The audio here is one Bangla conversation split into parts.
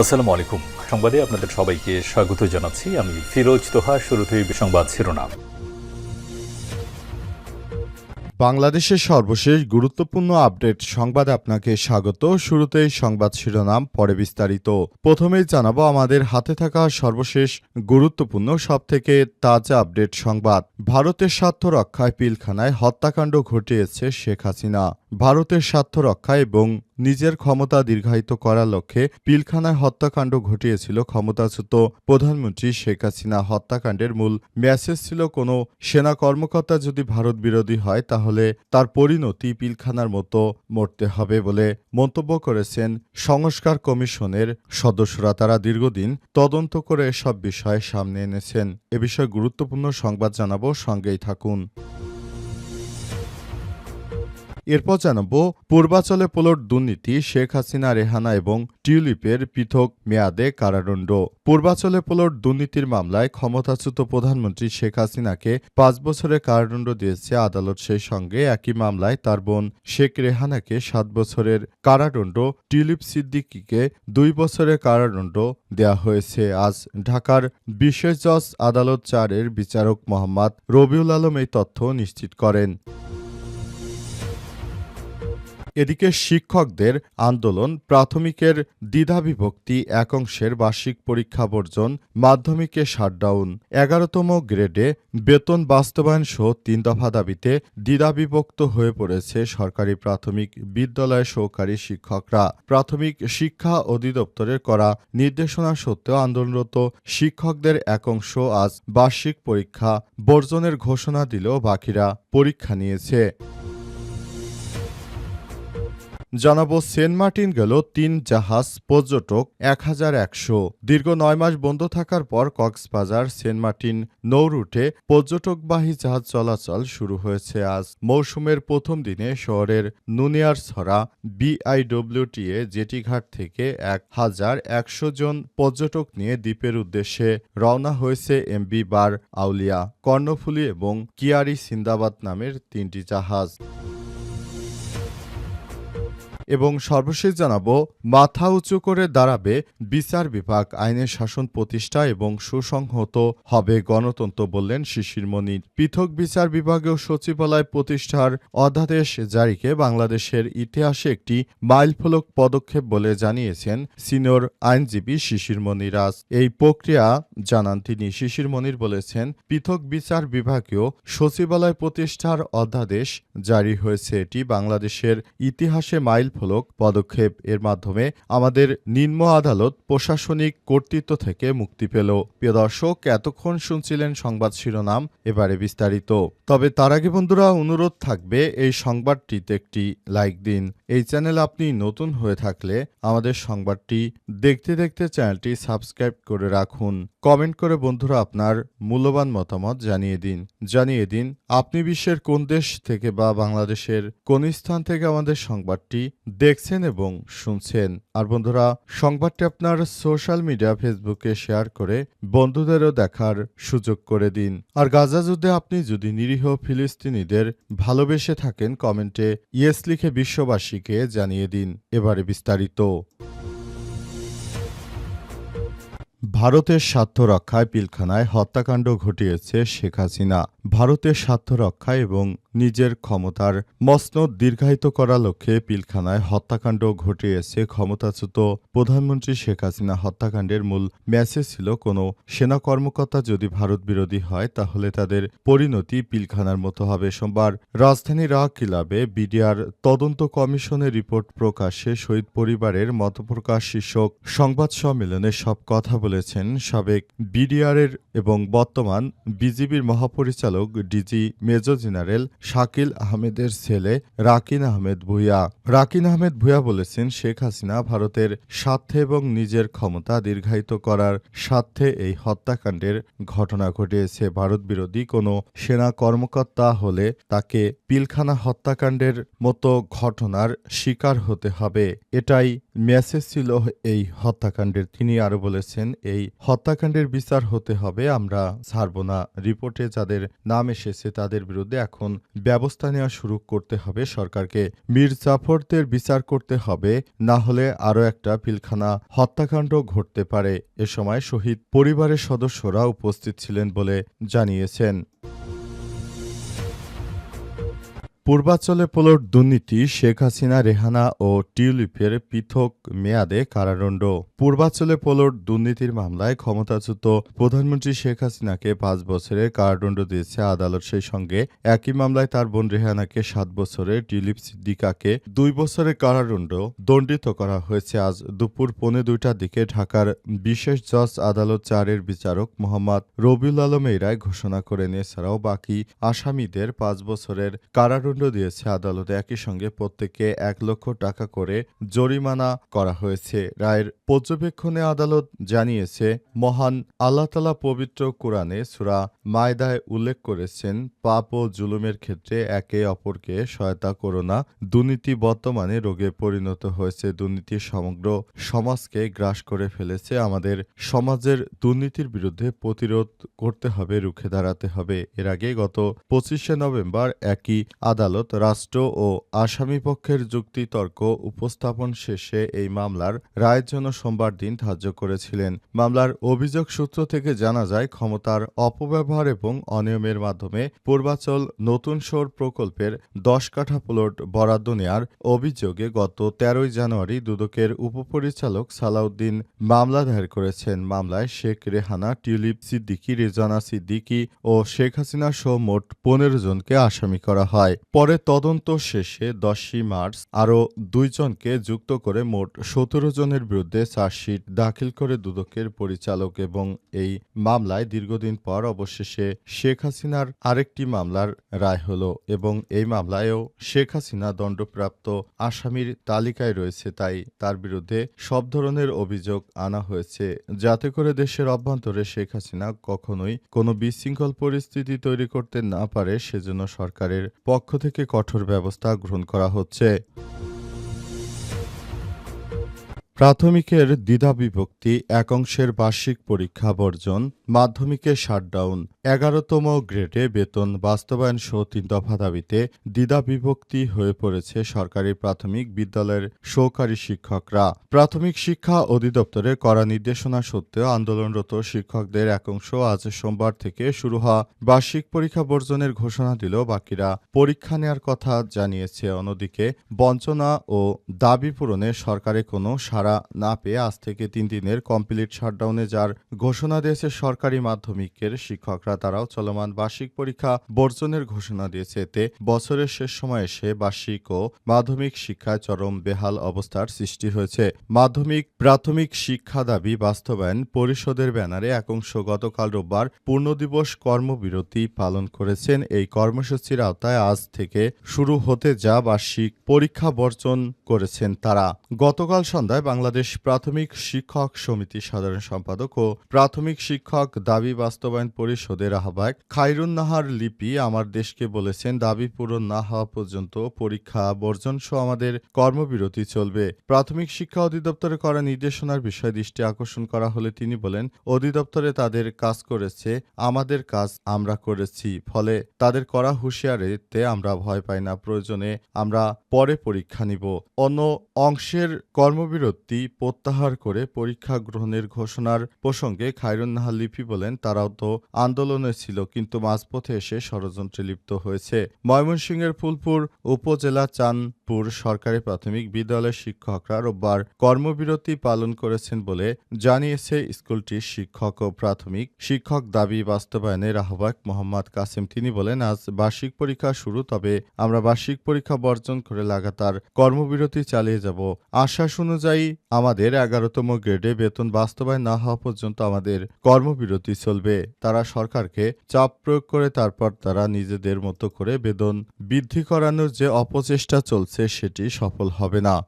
আসসালামু আলাইকুম সংবাদে আপনাদের সবাইকে স্বাগত জানাচ্ছি। আমি ফিরোজ তোহা, শুরুতেই সংবাদ শিরোনাম। বাংলাদেশের সর্বশেষ গুরুত্বপূর্ণ আপডেট সংবাদে আপনাকে স্বাগত। শুরুতেই সংবাদ শিরোনাম, পরে বিস্তারিত। প্রথমেই জানাব, আমাদের হাতে থাকা সর্বশেষ গুরুত্বপূর্ণ, সবথেকে তাজা আপডেট সংবাদ। ভারতের স্বার্থ রক্ষায় পিলখানায় হত্যাকাণ্ড ঘটিয়েছে শেখ হাসিনা। ভারতের স্বার্থ রক্ষা এবং নিজের ক্ষমতা দীর্ঘায়িত করার লক্ষ্যে পিলখানায় হত্যাকাণ্ড ঘটিয়েছিল ক্ষমতাচ্যুত প্রধানমন্ত্রী শেখ হাসিনা। হত্যাকাণ্ডের মূল মেসেজ ছিল, কোনো সেনা কর্মকর্তা যদি ভারত বিরোধী হয়, তাহলে তার পরিণতি পিলখানার মতো মরতে হবে বলে মন্তব্য করেছেন সংস্কার কমিশনের সদস্যরা। তারা দীর্ঘদিন তদন্ত করে এসব বিষয় সামনে এনেছেন। এ বিষয়ে গুরুত্বপূর্ণ সংবাদ জানাব, সঙ্গেই থাকুন। এরপর জানাব, পূর্বাচলে পোলট দুর্নীতি, শেখ হাসিনা, রেহানা এবং টিউলিপের পৃথক মেয়াদে কারাদণ্ড। পূর্বাচলে পোলট দুর্নীতির মামলায় ক্ষমতাচ্যুত প্রধানমন্ত্রী শেখ হাসিনাকে পাঁচ বছরের কারাদণ্ড দিয়েছে আদালত। সেই সঙ্গে একই মামলায় তার বোন শেখ রেহানাকে সাত বছরের কারাদণ্ড, টিউলিপ সিদ্দিকিকে দুই বছরের কারাদণ্ড দেয়া হয়েছে। আজ ঢাকার বিশেষ জজ আদালত চারের বিচারক মোহাম্মদ রবিউল আলম এই তথ্য নিশ্চিত করেন। এদিকে শিক্ষকদের আন্দোলন প্রাথমিকের দ্বিধাবিভক্তি এক অংশের বার্ষিক পরীক্ষা বর্জন, মাধ্যমিকে শাটডাউন। এগারোতম গ্রেডে বেতন বাস্তবায়ন সহ তিন দফা দাবিতে দ্বিধাবিভক্ত হয়ে পড়েছে সরকারি প্রাথমিক বিদ্যালয় সহকারী শিক্ষকরা। প্রাথমিক শিক্ষা অধিদপ্তরের করা নির্দেশনা সত্ত্বেও আন্দোলনরত শিক্ষকদের এক অংশ আজ বার্ষিক পরীক্ষা বর্জনের ঘোষণা দিলেও বাকিরা পরীক্ষা নিয়েছে। জানাব, সেন্ট মার্টিন গেল তিন জাহাজ পর্যটক এক হাজার একশো। দীর্ঘ নয় মাস বন্ধ থাকার পর কক্সবাজার, সেন্ট মার্টিন নৌরুটে পর্যটকবাহী জাহাজ চলাচল শুরু হয়েছে আজ। মৌসুমের প্রথম দিনে শহরের নুনিয়ারছড়া বিআইডব্লিউটিএ জেটিঘাট থেকে এক হাজার একশো জন পর্যটক নিয়ে দ্বীপের উদ্দেশ্যে রওনা হয়েছে এমবি বার আউলিয়া, কর্ণফুলী এবং কিয়ারি সিন্দাবাদ নামের তিনটি জাহাজ। এবং সর্বশেষ জানাব, মাথা উঁচু করে দাঁড়াবে বিচার বিভাগ, আইনের শাসন প্রতিষ্ঠা এবং সুসংহত হবে গণতন্ত্র বললেন শিশির মনির। পৃথক বিচার বিভাগীয় সচিবালয় প্রতিষ্ঠার অধ্যাদেশ জারিকে বাংলাদেশের ইতিহাসে একটি মাইলফলক পদক্ষেপ বলে জানিয়েছেন সিনিয়র আইনজীবী শিশির মনিরাজ। এই প্রক্রিয়া জানান তিনি। শিশির মনির বলেছেন, পৃথক বিচার বিভাগীয় সচিবালয় প্রতিষ্ঠার অধ্যাদেশ জারি হয়েছে। এটি বাংলাদেশের ইতিহাসে মাইল ফলক পদক্ষেপ। এর মাধ্যমে আমাদের নিম্ন আদালত প্রশাসনিক কর্তৃত্ব থেকে মুক্তি পেল। প্রিয় দর্শক, এতক্ষণ শুনছিলেন সংবাদ শিরোনাম, এবারে বিস্তারিত। তবে তার আগে বন্ধুরা, অনুরোধ থাকবে এই সংবাদটিতে একটি লাইক দিন। এই চ্যানেল আপনি নতুন হয়ে থাকলে আমাদের সংবাদটি দেখতে দেখতে চ্যানেলটি সাবস্ক্রাইব করে রাখুন। কমেন্ট করে বন্ধুরা আপনার মূল্যবান মতামত জানিয়ে দিন। জানিয়ে দিন, আপনি বিশ্বের কোন দেশ থেকে বা বাংলাদেশের কোন স্থান থেকে আমাদের সংবাদটি দেখছেন এবং শুনছেন। আর বন্ধুরা, সংবাদটি আপনার সোশ্যাল মিডিয়া ফেসবুকে শেয়ার করে বন্ধুদেরও দেখার সুযোগ করে দিন। আর গাজা যুদ্ধে আপনি যদি নিরীহ ফিলিস্তিনিদের ভালোবেসে থাকেন, কমেন্টে ইয়েস লিখে বিশ্ববাসীকে জানিয়ে দিন। এবারে বিস্তারিত। ভারতের স্বার্থ রক্ষায় পিলখানায় হত্যাকাণ্ড ঘটিয়েছে শেখ হাসিনা। ভারতের স্বার্থ রক্ষা এবং নিজের ক্ষমতার মসনদ দীর্ঘায়িত করার লক্ষ্যে পিলখানায় হত্যাকাণ্ড ঘটিয়েছে ক্ষমতাচ্যুত প্রধানমন্ত্রী শেখ হাসিনা। হত্যাকাণ্ডের মূল মেসেজ ছিল, কোনো সেনা কর্মকর্তা যদি ভারত বিরোধী হয়, তাহলে তাদের পরিণতি পিলখানার মতো হবে। সোমবার রাজধানী রাহ কিলাবে বিডিআর তদন্ত কমিশনের রিপোর্ট প্রকাশে শহীদ পরিবারের মতপ্রকাশ শীর্ষক সংবাদ সম্মেলনে সব কথা বলেছেন সাবেক বিডিআরের এবং বর্তমান বিজিবির মহাপরিচালক ডিজি মেজর জেনারেল শাকিল আহমেদের ছেলে রাকিন আহমেদ ভুইয়া। রাকিন আহমেদ ভুইয়া বলেছেন, শেখ হাসিনা ভারতের স্বার্থে এবং নিজের ক্ষমতা দীর্ঘায়িত করার স্বার্থে এই হত্যাকাণ্ডের ঘটনা ঘটিয়েছে। ভারত বিরোধী কোনো সেনা কর্মকর্তা হলে তাকে পিলখানা হত্যাকাণ্ডের মতো ঘটনার শিকার হতে হবে। এটাই মেসেজ ছিল এই হত্যাকাণ্ডের, তিনি আরও বলেছেন, এই হত্যাকাণ্ডের বিচার হতে হবে, আমরা ছাড়ব না। রিপোর্টে যাদের নাম এসেছে, তাদের বিরুদ্ধে এখন ব্যবস্থা নেওয়া শুরু করতে হবে সরকারকে। মীর জাফরদের বিচার করতে হবে, না হলে আরও একটা পিলখানা হত্যাকাণ্ড ঘটতে পারে। এ সময় শহীদ পরিবারের সদস্যরা উপস্থিত ছিলেন বলে জানিয়েছেন। পূর্বাঞ্চলে পোলোর দুর্নীতি, শেখ হাসিনা, রেহানা ও টিউলিপের পৃথক মেয়াদে কারাদণ্ড। পূর্বাঞ্চলে পোলোর দুর্নীতির মামলায় ক্ষমতাচ্যুত প্রধানমন্ত্রী শেখ হাসিনাকে পাঁচ বছরের কারাদণ্ড দিয়েছে আদালত। সেই সঙ্গে একই মামলায় তার বোন রেহানাকে সাত বছরের টিউলিপ সিদ্দিকাকে দুই বছরের কারাদণ্ড দণ্ডিত করা হয়েছে। আজ দুপুর পৌনে দুইটার দিকে ঢাকার বিশেষ জজ আদালত চারের বিচারক মোহাম্মদ রবিউল আলম এই ঘোষণা করেন এছাড়াও বাকি আসামিদের পাঁচ বছরের কারাদণ্ড দিয়েছে আদালতে। একই সঙ্গে প্রত্যেককে এক লক্ষ টাকা করে জরিমানা করা হয়েছে। রায়ের পর্যবেক্ষণে আদালত জানিয়েছে, মহান আল্লাহতালা পবিত্র কোরআনে সুরা মায়দায় উল্লেখ করেছেন, পাপ ও জুলুমের ক্ষেত্রে একে অপরকে সহায়তা করো না। দুর্নীতি বর্তমানে রোগে পরিণত হয়েছে। দুর্নীতি সমগ্র সমাজকে গ্রাস করে ফেলেছে। আমাদের সমাজের দুর্নীতির বিরুদ্ধে প্রতিরোধ করতে হবে, রুখে দাঁড়াতে হবে। এর আগে গত পঁচিশে নভেম্বর একই আদালত রাষ্ট্র ও আসামি পক্ষের যুক্তিতর্ক উপস্থাপন শেষে এই মামলার রায়ের জন্য সোমবার দিন ধার্য করেছিলেন। মামলার অভিযোগ সূত্র থেকে জানা যায়, ক্ষমতার অপব্যবহার এবং অনিয়মের মাধ্যমে পূর্বাচল নতুন শোর প্রকল্পের দশ কাঠা প্লট বরাদ্দ নেয়ার অভিযোগে গত তেরোই জানুয়ারি দুদকের উপপরিচালক সালাউদ্দিন মামলা দায়ের করেছেন। মামলায় শেখ রেহানা, টিউলিপ সিদ্দিকি, রেজানা সিদ্দিকি ও শেখ হাসিনা সহ মোট পনেরো জনকে আসামি করা হয়। পরে তদন্ত শেষে দশই মার্চ আরও দুইজনকে যুক্ত করে মোট সতেরো জনের বিরুদ্ধে চার্জশিট দাখিল করে দুদকের পরিচালক এবং এই মামলায় দীর্ঘদিন পর অবশেষে শেখ হাসিনার আরেকটি মামলার রায় হল এবং এই মামলায়ও শেখ হাসিনা দণ্ডপ্রাপ্ত আসামির তালিকায় রয়েছে তাই তার বিরুদ্ধে সব ধরনের অভিযোগ আনা হয়েছে। যাতে করে দেশের অভ্যন্তরে শেখ হাসিনা কখনোই কোনো বিশৃঙ্খল পরিস্থিতি তৈরি করতে না পারে, সেজন্য সরকারের পক্ষ থেকে কঠোর ব্যবস্থা গ্রহণ করা হচ্ছে। প্রাথমিকের দ্বিধা বিভক্তি একাংশের বার্ষিক পরীক্ষা বর্জন মাধ্যমিকের শাটডাউন, এগারোতম গ্রেডে বেতন বাস্তবায়ন সহ তিন দফা দাবিতে দ্বিধা বিভক্তি হয়ে পড়েছে সরকারি প্রাথমিক বিদ্যালয়ের সহকারী শিক্ষকরা। প্রাথমিক শিক্ষা অধিদপ্তরের করা নির্দেশনা সত্ত্বেও আন্দোলনরত শিক্ষকদের একাংশ আজ সোমবার থেকে শুরু হওয়া বার্ষিক পরীক্ষা বর্জনের ঘোষণা দিল বাকিরা। পরীক্ষা নেয়ার কথা জানিয়েছে, অন্যদিকে বঞ্চনা ও দাবি পূরণে সরকারে কোনো সাড়া না পেয়ে আজ থেকে তিন দিনের কমপ্লিট শাটডাউনে যার ঘোষণা দিয়েছে সরকারি মাধ্যমিকের শিক্ষকরা তারাও চলমান বার্ষিক পরীক্ষা বর্জনের ঘোষণা দিয়েছে। এতে বছরের শেষ সময় এসে বার্ষিক ও মাধ্যমিক শিক্ষায় চরম বেহাল অবস্থার সৃষ্টি হয়েছে। মাধ্যমিক, প্রাথমিক শিক্ষা দাবি বাস্তবায়ন পরিষদের ব্যানারে একাংশ গতকাল রোববার পূর্ণদিবস কর্মবিরতি পালন করেছেন। এই কর্মসূচির আওতায় আজ থেকে শুরু হতে যা বার্ষিক পরীক্ষা বর্জন করেছেন তারা। গতকাল সন্ধ্যায় বাংলাদেশ প্রাথমিক শিক্ষক সমিতি সাধারণ সম্পাদক ও প্রাথমিক শিক্ষক দাবি বাস্তবায়ন পরিষদের আহ্বায়ক খাইরুন নাহার লিপি আমার দেশকে বলেছেন দাবি পূরণ না হওয়া পর্যন্ত পরীক্ষা বর্জন সহ আমাদের কর্মবিরতি চলবে প্রাথমিক শিক্ষা অধিদপ্তরে করা নির্দেশনার বিষয়ে দৃষ্টি আকর্ষণ করা হলে তিনি বলেন অধিদপ্তরে তাদের কাজ করেছে আমাদের কাজ আমরা করেছি ফলে তাদের করা হুঁশিয়ারিতে আমরা ভয় পাই না প্রয়োজনে আমরা পরে পরীক্ষা নিব অন্য অংশের কর্মবিরতি প্রত্যাহার করে পরীক্ষা গ্রহণের ঘোষণার প্রসঙ্গে খায়রুন নাহার লিপি বলেন তারাও তো আন্দোলনে ছিল, কিন্তু মাঝপথে এসে ষড়যন্ত্রে লিপ্ত হয়েছে। ময়মনসিংহের ফুলপুর উপজেলা চাঁদপুর সরকারি প্রাথমিক বিদ্যালয়ের শিক্ষকরা রোববার কর্মবিরতি পালন করেছেন বলে জানিয়েছে স্কুলটির শিক্ষক ও প্রাথমিক শিক্ষক দাবি বাস্তবায়নের আহ্বায়ক মোহাম্মদ কাসেম। তিনি বলেন, আজ বার্ষিক পরীক্ষা শুরু, তবে আমরা বার্ষিক পরীক্ষা বর্জন করে লাগাতার কর্মবিরতি চালিয়ে যাব। আশ্বাস অনুযায়ী আমাদের এগারোতম গ্রেডে বেতন বাস্তবায়ন না হওয়া পর্যন্ত আমাদের কর্মবিরতি চলবে। তারা সরকারকে চাপ প্রয়োগ করে তারপর তারা নিজেদের মতো করে বেতন বৃদ্ধি করানোর যে অপচেষ্টা চলছে, সেটি সফল হবে না।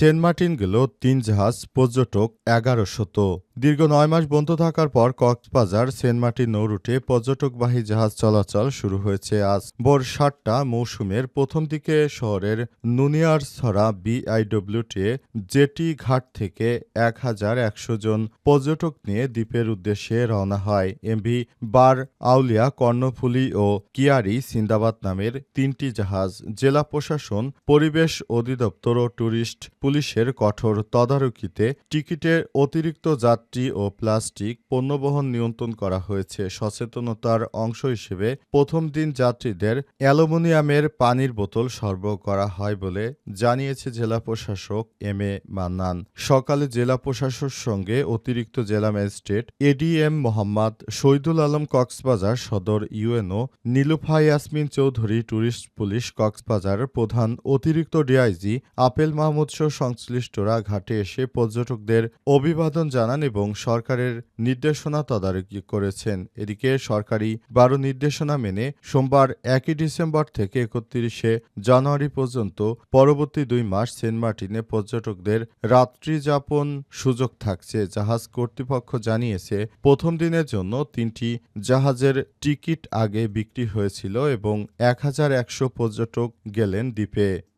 সেন্ট মার্টিন গেল তিন জাহাজ, পর্যটক এগারো শত দীর্ঘ নয় মাস বন্ধ থাকার পর কক্সবাজার সেন্ট মার্টিন নৌরুটে পর্যটকবাহী জাহাজ চলাচল শুরু হয়েছে আজ। ভোর সাতটা মৌসুমের প্রথম দিকে শহরের নুনিয়ারছড়া বিআইডব্লিউটি জেটি ঘাট থেকে এক হাজার একশো জন পর্যটক নিয়ে দ্বীপের উদ্দেশ্যে রওনা হয়। এমভি বার আউলিয়া, কর্ণফুলী ও কিয়ারি সিন্দাবাদ নামের তিনটি জাহাজ, জেলা প্রশাসন, পরিবেশ অধিদপ্তর ও ট্যুরিস্ট পুলিশের কঠোর তদারকিতে টিকিটের অতিরিক্ত যাত্রী ও প্লাস্টিক পণ্যবহন নিয়ন্ত্রণ করা হয়েছে। সচেতনতার অংশ হিসেবে প্রথম দিন যাত্রীদের অ্যালুমিনিয়ামের পানির বোতল সরবরাহ করা হয় বলে জানিয়েছে জেলা প্রশাসক এম এ মান্নান। সকালে জেলা প্রশাসকের সঙ্গে অতিরিক্ত জেলা magistrate ADM Mohammad Shahidul Alam Cox's Bazar Sadar UNO Nilufa Yasmin Chowdhury tourist police Cox's Bazar প্রধান অতিরিক্ত ডিআইজি আপেল মাহমুদ সহ সংশ্লিষ্টরা ঘাটে এসে পর্যটকদের অভিবাদন জানান এবং সরকারের নির্দেশনা তদারকি করেছেন। এদিকে সরকারি বারো নির্দেশনা মেনে সোমবার একই ডিসেম্বর থেকে একত্রিশে জানুয়ারি পর্যন্ত পরবর্তী দুই মাস সেন্ট মার্টিনে পর্যটকদের রাত্রি যাপন সুযোগ থাকছে। জাহাজ কর্তৃপক্ষ জানিয়েছে, প্রথম দিনের জন্য তিনটি জাহাজের টিকিট আগে বিক্রি হয়েছিল এবং এক হাজার একশো পর্যটক গেলেন দ্বীপে।